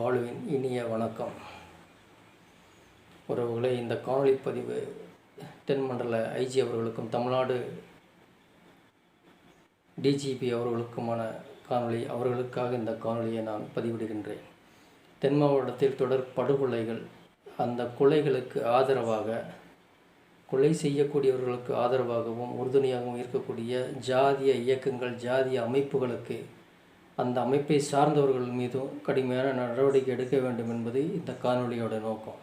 பாலுவின் இனிய வணக்கம். உறவுகளை இந்த காணொளி பதிவு தென்மண்டல ஐஜி அவர்களுக்கும் தமிழ்நாடு டிஜிபி அவர்களுக்குமான காணொளி அவர்களுக்காக இந்த காணொலியை நான் பதிவிடுகின்றேன். தென் மாவட்டத்தில் தொடர் படுகொலைகள் அந்த கொலைகளுக்கு ஆதரவாக கொலை செய்யக்கூடியவர்களுக்கு ஆதரவாகவும் உறுதுணையாகவும் இருக்கக்கூடிய ஜாதிய இயக்கங்கள் ஜாதிய அமைப்புகளுக்கு அந்த அமைப்பை சார்ந்தவர்கள் மீதும் கடுமையான நடவடிக்கை எடுக்க வேண்டும் என்பது இந்த காணொலியோட நோக்கம்.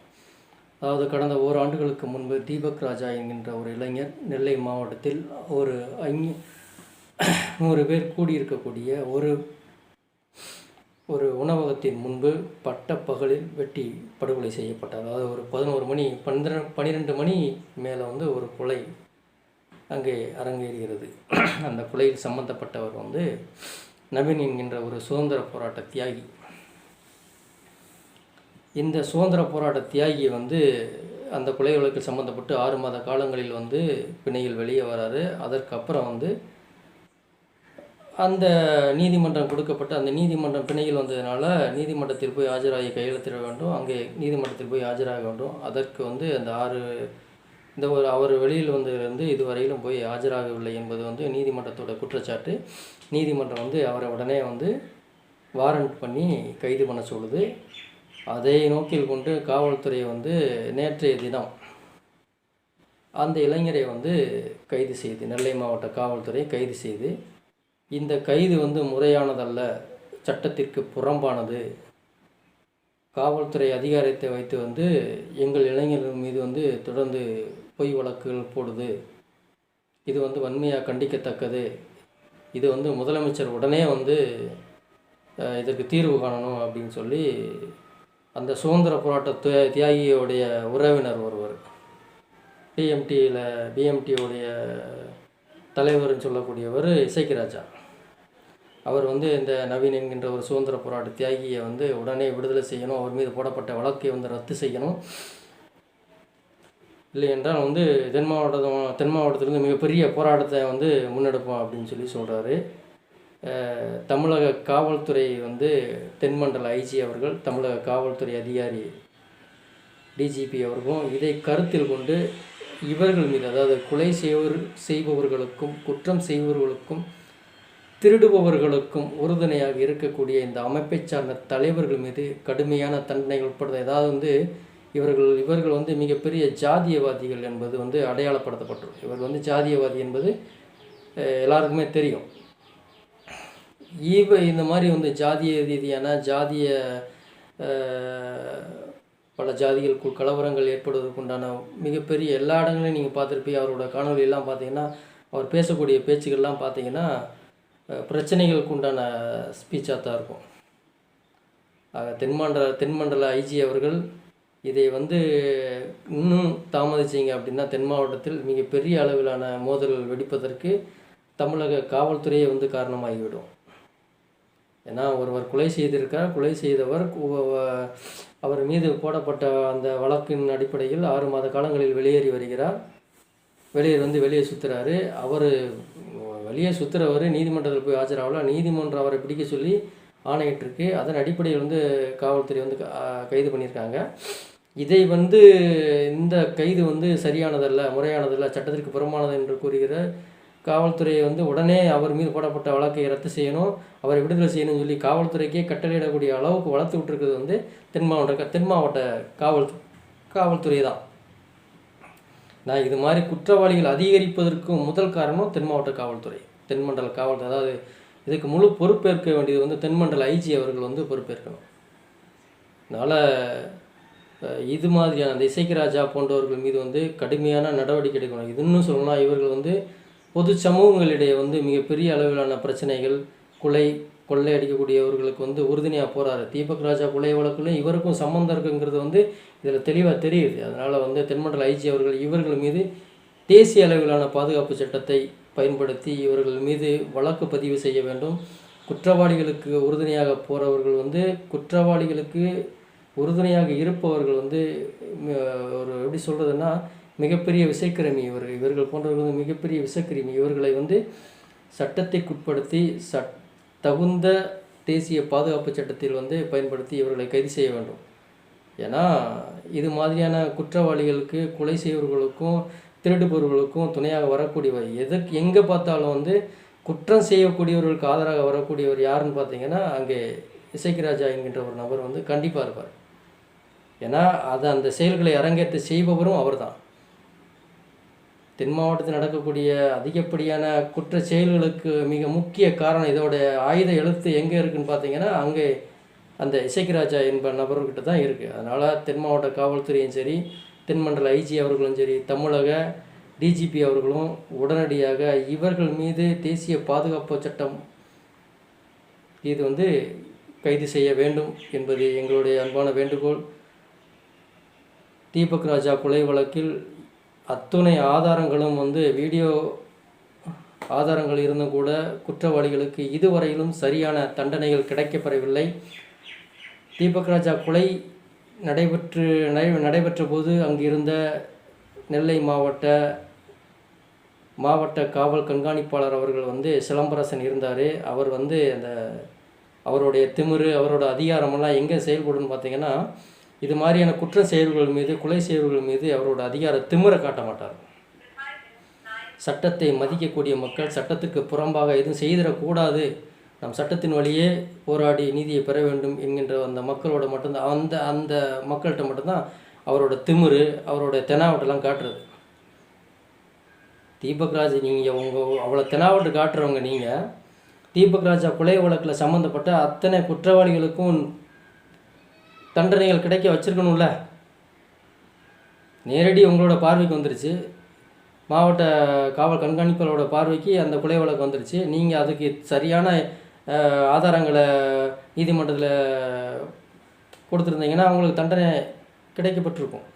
அதாவது கடந்த ஓராண்டுகளுக்கு முன்பு தீபக் ராஜா என்கின்ற ஒரு இளைஞர் நெல்லை மாவட்டத்தில் ஒரு ஐநூ நூறு பேர் கூடியிருக்கக்கூடிய ஒரு ஒரு உணவகத்தின் முன்பு பட்ட பகலில் வெட்டி படுகொலை செய்யப்பட்டார். அதாவது ஒரு பதினோரு மணி பன்னிரெண்டு பன்னிரெண்டு மணி மேலே வந்து ஒரு கொலை அங்கே அரங்கேறுகிறது அந்த கொலையில் சம்பந்தப்பட்டவர் வந்து நவீன் என்கின்ற ஒரு சுதந்திர போராட்ட தியாகி. இந்த சுதந்திர போராட்ட தியாகி வந்து அந்த கொலை வழக்கில் சம்மந்தப்பட்டு ஆறு மாத காலங்களில் வந்து பிணையில் வெளியே வராரு. அதற்கப்புறம் வந்து அந்த நீதிமன்றம் கொடுக்கப்பட்ட அந்த நீதிமன்றம் பிணையில் வந்ததுனால நீதிமன்றத்தில் போய் ஆஜராகி கையெழுத்திட வேண்டும். அங்கே நீதிமன்றத்தில் போய் ஆஜராக வேண்டும். அதற்கு வந்து அந்த ஆறு இந்த ஒரு அவர் வெளியில் வந்ததிலிருந்து இதுவரையிலும் போய் ஆஜராகவில்லை என்பது வந்து நீதிமன்றத்தோட குற்றச்சாட்டு. நீதிமன்றம் வந்து அவரை உடனே வந்து வாரண்ட் பண்ணி கைது பண்ண சொல்லுது. அதை நோக்கில் கொண்டு காவல்துறை வந்து நேற்றைய தினம் அந்த இளைஞரை வந்து கைது செய்து நெல்லை மாவட்ட காவல்துறை கைது செய்து இந்த கைது வந்து முறையானதல்ல சட்டத்திற்கு புறம்பானது. காவல்துறை அதிகாரத்தை வைத்து வந்து எங்கள் இளைஞர்கள் மீது வந்து தொடர்ந்து பொய் வழக்குகள் போடுது. இது வந்து வன்மையாக கண்டிக்கத்தக்கது. இது வந்து முதலமைச்சர் உடனே வந்து இதற்கு தீர்வு காணணும் அப்படின்னு சொல்லி அந்த சுதந்திர போராட்ட தியாகியோடைய உறவினர் ஒருவர் பிஎம்டியில் பிஎம்டியோடைய தலைவர்னு சொல்லக்கூடியவர் இசைக்கிராஜா. அவர் வந்து இந்த நவீன் என்கின்ற ஒரு சுதந்திர போராட்ட தியாகியை வந்து உடனே விடுதலை செய்யணும் அவர் மீது போடப்பட்ட வழக்கை வந்து ரத்து செய்யணும். இல்லை என்றால் வந்து தென் மாவட்டம் தென் மாவட்டத்திலிருந்து மிகப்பெரிய போராட்டத்தை வந்து முன்னெடுப்போம் அப்படின்னு சொல்லி சொல்கிறாரு தமிழக காவல்துறை வந்து தென்மண்டல ஐஜி அவர்கள் தமிழக காவல்துறை அதிகாரி டிஜிபி அவர்களும் இதை கருத்தில் கொண்டு இவர்கள் மீது அதாவது கொலை செய்வர் செய்பவர்களுக்கும் குற்றம் செய்பவர்களுக்கும் திருடுபவர்களுக்கும் உறுதுணையாக இருக்கக்கூடிய இந்த அமைப்பை சார்ந்த தலைவர்கள் மீது கடுமையான தண்டனை உட்படுத்த ஏதாவது வந்து இவர்கள் இவர்கள் வந்து மிகப்பெரிய ஜாதியவாதிகள் என்பது வந்து அடையாளப்படுத்தப்பட்டுள்ளது. இவர்கள் வந்து ஜாதியவாதி என்பது எல்லாருக்குமே தெரியும். இவ இந்த மாதிரி வந்து ஜாதிய ரீதியான ஜாதிய பல ஜாதிகளுக்குள் கலவரங்கள் ஏற்படுவதற்குண்டான மிகப்பெரிய எல்லா இடங்களையும் நீங்கள் பார்த்துருப்பீங்க. அவரோட காணொலியெல்லாம் பார்த்தீங்கன்னா அவர் பேசக்கூடிய பேச்சுக்கள்லாம் பார்த்தீங்கன்னா பிரச்சனைகளுக்கு உண்டான ஸ்பீச்சாக தான் இருக்கும். ஆக தென்மண்டல தென்மண்டல ஐஜி அவர்கள் இதை வந்து இன்னும் தாமதிச்சிங்க அப்படின்னா தென் மாவட்டத்தில் மிகப்பெரிய அளவிலான மோதல்கள் வெடிப்பதற்கு தமிழக காவல்துறையே வந்து காரணமாகிவிடும். ஏன்னா ஒருவர் கொலை செய்திருக்கார் கொலை செய்தவர் அவர் மீது போடப்பட்ட அந்த வழக்கின் அடிப்படையில் ஆறு மாத காலங்களில் வெளியேறி வருகிறார். வெளியே வந்து வெளியே சுற்றுறாரு அவர் வெளியே சுற்றுறவர் நீதிமன்றத்தில் போய் ஆஜராகல. நீதிமன்றம் அவரை பிடிக்க சொல்லி ஆணையிட்டிருக்கு. அதன் அடிப்படையில் வந்து காவல்துறை வந்து க- கைது பண்ணியிருக்காங்க. இதை வந்து இந்த கைது வந்து சரியானதல்ல முறையானதல்ல சட்டத்திற்கு புறமானது என்று கூறுகிற காவல்துறையை வந்து உடனே அவர் மீது போடப்பட்ட வழக்கை ரத்து செய்யணும் அவரை விடுதலை செய்யணும்னு சொல்லி காவல்துறைக்கே கட்டளையிடக்கூடிய அளவுக்கு வளர்த்து விட்டுருக்கிறது வந்து தென் மாவட்ட தென் மாவட்ட காவல் காவல்துறை தான். நான் இது மாதிரி குற்றவாளிகள் அதிகரிப்பதற்கு முதல் காரணம் தென் மாவட்ட காவல்துறை தென்மண்டல காவல்துறை. அதாவது இதுக்கு முழு பொறுப்பேற்க வேண்டியது வந்து தென்மண்டல ஐஜி அவர்கள் வந்து பொறுப்பேற்கணும். அதனால் இது மாதிரியான அந்த இசைக்கராஜா போன்றவர்கள் மீது வந்து கடுமையான நடவடிக்கை எடுக்கணும். இது இன்னும் சொல்லணும்னா இவர்கள் வந்து பொது சமூகங்களிடையே வந்து மிகப்பெரிய அளவிலான பிரச்சனைகள் கொலை கொள்ளை அடிக்கக்கூடியவர்களுக்கு வந்து உறுதுணையாக போகிறாரு தீபக் ராஜா கொலை வழக்குலையும் இவருக்கும் சம்மந்தம் இருக்குங்கிறது வந்து இதில் தெளிவாக தெரியுது. அதனால் வந்து தென்மண்டல ஐஜி அவர்கள் இவர்கள் மீது தேசிய அளவிலான பாதுகாப்பு சட்டத்தை பயன்படுத்தி இவர்கள் மீது வழக்கு பதிவு செய்ய வேண்டும். குற்றவாளிகளுக்கு உறுதுணையாக போகிறவர்கள் வந்து குற்றவாளிகளுக்கு உறுதுணையாக இருப்பவர்கள் வந்து ஒரு எப்படி சொல்கிறதுன்னா மிகப்பெரிய விசைக்கிருமி இவர்கள் இவர்கள் போன்றவர்கள் வந்து மிகப்பெரிய விசக்கிருமி. இவர்களை வந்து சட்டத்திற்குட்படுத்தி சட் தகுந்த தேசிய பாதுகாப்பு சட்டத்தில் வந்து பயன்படுத்தி இவர்களை கைது செய்ய வேண்டும். ஏன்னா இது மாதிரியான குற்றவாளிகளுக்கு கொலை செய்வர்களுக்கும் திருடுபவர்களுக்கும் துணையாக வரக்கூடியவர் எதுக்கு எங்கே பார்த்தாலும் வந்து குற்றம் செய்யக்கூடியவர்களுக்கு ஆதரவாக வரக்கூடியவர் யாருன்னு பார்த்தீங்கன்னா அங்கே இசைக்கிராஜா என்கின்ற ஒரு நபர் வந்து கண்டிப்பாக இருப்பார். ஏன்னா அது அந்த செயல்களை அரங்கேற்ற செய்பவரும் அவர்தான். தென் மாவட்டத்தில் நடக்கக்கூடிய அதிகப்படியான குற்ற செயல்களுக்கு மிக முக்கிய காரணம் இதோட ஆயுத எழுத்து எங்கே இருக்குதுன்னு பார்த்தீங்கன்னா அங்கே அந்த இசைக்கிராஜா என்ப நபர்கிட்ட தான் இருக்குது அதனால் தென் மாவட்ட காவல்துறையும் சரி தென்மண்டல ஐஜி அவர்களும் சரி தமிழக டிஜிபி அவர்களும் உடனடியாக இவர்கள் மீது தேசிய பாதுகாப்பு சட்டம் இது வந்து கைது செய்ய வேண்டும் என்பது எங்களுடைய அன்பான வேண்டுகோள். தீபக் ராஜா கொலை வழக்கில் அத்துணை ஆதாரங்களும் வந்து வீடியோ ஆதாரங்கள் இருந்தும் கூட குற்றவாளிகளுக்கு இதுவரையிலும் சரியான தண்டனைகள் கிடைக்கப்பெறவில்லை. தீபக் ராஜா கொலை நடைபெற்று நடை நடைபெற்ற போது அங்கிருந்த நெல்லை மாவட்ட மாவட்ட காவல் கண்காணிப்பாளர் அவர்கள் வந்து சிலம்பரசன் இருந்தார். அவர் வந்து அந்த அவருடைய திமிரு அவரோட அதிகாரமெல்லாம் எங்கே செயல்படுன்னு பார்த்தீங்கன்னா இது மாதிரியான குற்ற செயல்கள் மீது கொலை செயல்கள் மீது அவரோட அதிகார திமிரை காட்ட மாட்டார். சட்டத்தை மதிக்கக்கூடிய மக்கள் சட்டத்துக்கு புறம்பாக எதுவும் செய்திடக்கூடாது. நம் சட்டத்தின் வழியே போராடி நீதியை பெற வேண்டும் என்கின்ற அந்த மக்களோட மட்டும்தான் அந்த அந்த மக்கள்கிட்ட மட்டும்தான் அவரோட திமிரு அவரோட தெனாவட்டெல்லாம் காட்டுறது. தீபக் ராஜ் நீங்கள் உங்கள் அவ்வளோ தெனாவட்டு காட்டுறவங்க நீங்கள் தீபக் ராஜா கொலை வழக்கில் சம்மந்தப்பட்ட அத்தனை குற்றவாளிகளுக்கும் தண்டனைகள் கிடைக்க வச்சுருக்கணும்ல? நேரடி உங்களோட பார்வைக்கு வந்துருச்சு. மாவட்ட காவல் கண்காணிப்பாளரோட பார்வைக்கு அந்த கொலை வழக்கு வந்துருச்சு. நீங்கள் அதுக்கு சரியான ஆதாரங்களை நீதிமன்றத்தில் கொடுத்துருந்தீங்கன்னா அவங்களுக்கு தண்டனை கிடைக்கப்பட்டிருக்கும்.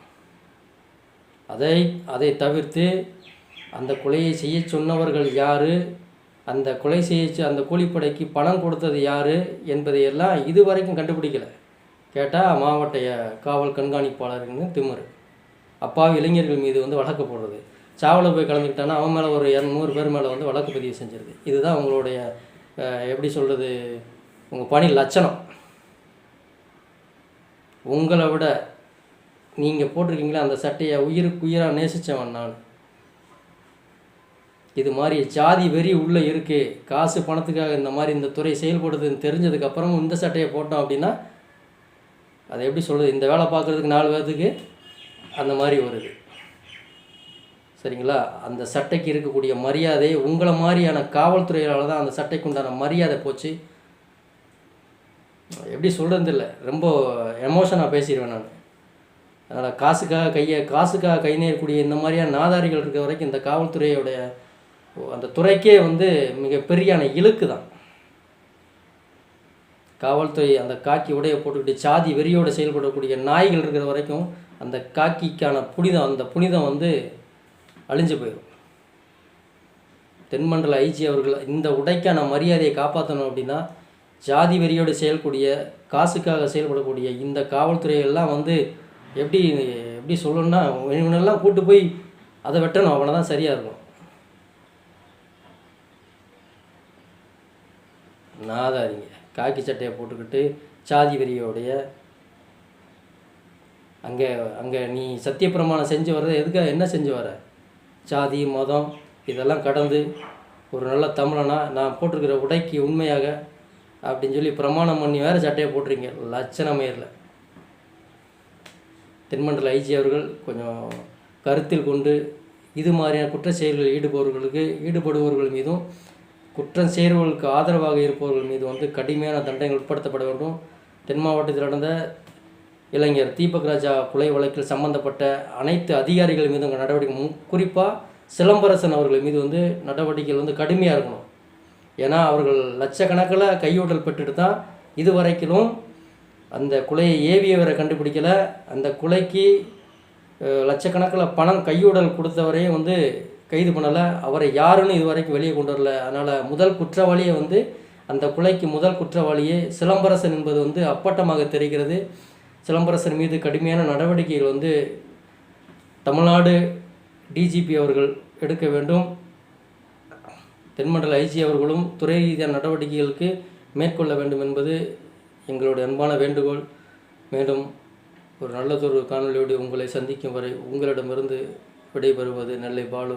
அதை அதை தவிர்த்து அந்த கொலையை செய்ய சொன்னவர்கள் யார்? அந்த கொலை செய்ய அந்த கூலிப்படைக்கு பணம் கொடுத்தது யார்? என்பதையெல்லாம் இதுவரைக்கும் கண்டுபிடிக்கலை. கேட்டால் மாவட்ட காவல் கண்காணிப்பாளருன்னு திமிரு. அப்பாவி இளைஞர்கள் மீது வந்து வழக்கு போடுறது. சாவில் போய் கலந்துக்கிட்டான்னா அவன் மேலே ஒரு இரநூறு பேர் மேலே வந்து வழக்கு பதிவு செஞ்சிருது இதுதான் உங்களுடைய எப்படி சொல்கிறது உங்கள் பணி லட்சணம். உங்களை விட நீங்கள் போட்டிருக்கீங்களே அந்த சட்டையை உயிருக்கு உயிராக நேசித்தவன் நான். இது மாதிரி ஜாதி வெறி உள்ளே இருக்குது காசு பணத்துக்காக இந்த மாதிரி இந்த துறை செயல்படுதுன்னு தெரிஞ்சதுக்கப்புறமும் இந்த சட்டையை போட்டோம் அப்படின்னா அதை எப்படி சொல்கிறது இந்த வேலை பார்க்குறதுக்கு நாலு பேர்த்துக்கு அந்த மாதிரி வருது. சரிங்களா? அந்த சட்டைக்கு இருக்கக்கூடிய மரியாதை உங்களை மாதிரியான காவல்துறையால் தான் அந்த சட்டைக்கு உண்டான மரியாதை போச்சு. எப்படி சொல்கிறது இல்லை ரொம்ப எமோஷனாக பேசிடுவேன் நான். அதனால் காசுக்காக கையை காசுக்காக கை நேரக்கூடிய இந்த மாதிரியான நாதாரிகள் இருக்கிற வரைக்கும் இந்த காவல்துறையோடைய அந்த துறைக்கே வந்து மிகப்பெரியான இழுக்கு தான் காவல்துறை அந்த காக்கி உடைய போட்டுக்கிட்டு சாதி வெறியோடு செயல்படக்கூடிய நாய்கள் இருக்கிற வரைக்கும் அந்த காக்கிக்கான புனிதம் அந்த புனிதம் வந்து அழிஞ்சு போயிடும். தென்மண்டல ஐஜி அவர்கள் இந்த உடைக்கான மரியாதையை காப்பாற்றணும் அப்படின்னா ஜாதி வெறியோடு செயல்கூடிய காசுக்காக செயல்படக்கூடிய இந்த காவல்துறையெல்லாம் வந்து எப்படி எப்படி சொல்லணும்னா இவனெல்லாம் கூட்டு போய் அதை வெட்டணும் அவனை தான் சரியாக இருக்கும். நாதாரிங்க. காக்கி சட்டையை போட்டுக்கிட்டு சாதி வெறியோடைய அங்கே அங்கே நீ சத்தியப்பிரமாணம் செஞ்சு வர்றது எதுக்காக என்ன செஞ்சு வர? சாதி மதம் இதெல்லாம் கடந்து ஒரு நல்ல தமிழனா நான் போட்டிருக்கிற உடைக்கு உண்மையாக அப்படின்னு சொல்லி பிரமாணம் பண்ணி வேறு சட்டையை போட்டிருங்க லட்சணமே தென்மண்டல ஐஜி அவர்கள் கொஞ்சம் கருத்தில் கொண்டு இது மாதிரியான குற்ற செயல்களில் ஈடுபவர்களுக்கு ஈடுபடுபவர்கள் மீதும் குற்றம் செய்கிறவர்களுக்கு ஆதரவாக இருப்பவர்கள் மீது வந்து கடுமையான தண்டனைகள் உட்படுத்தப்பட வேண்டும். தென் மாவட்டத்தில் நடந்த இளைஞர் தீபக் ராஜா கொலை வழக்கில் சம்பந்தப்பட்ட அனைத்து அதிகாரிகள் மீதும் நடவடிக்கை குறிப்பாக சிலம்பரசன் அவர்கள் மீது வந்து நடவடிக்கைகள் வந்து கடுமையாக இருக்கணும். ஏன்னா அவர்கள் லட்சக்கணக்கில் கையூட்டல் பெற்றுட்டு தான் இதுவரைக்கிலும் அந்த கொலையை ஏவியவரை கண்டுபிடிக்கலை. அந்த கொலைக்கு லட்சக்கணக்கில் பணம் கையூடல் கொடுத்தவரையும் வந்து கைது பண்ணலை. அவரை யாருன்னு இதுவரைக்கும் வெளியே கொண்டு வரல. அதனால் முதல் குற்றவாளியை வந்து அந்த கொலைக்கு முதல் குற்றவாளியே சிலம்பரசன் என்பது வந்து அப்பட்டமாக தெரிகிறது. சிலம்பரசன் மீது கடுமையான நடவடிக்கைகள் வந்து தமிழ்நாடு டிஜிபி அவர்கள் எடுக்க வேண்டும். தென்மண்டல ஐஜி அவர்களும் துறை ரீதியான நடவடிக்கைகளுக்கு மேற்கொள்ள வேண்டும் என்பது எங்களுடைய அன்பான வேண்டுகோள். மேலும் ஒரு நல்லதொரு காணொளியோடு உங்களை சந்திக்கும் வரை உங்களிடமிருந்து விடைபெறுவது நெல்லை பாலு.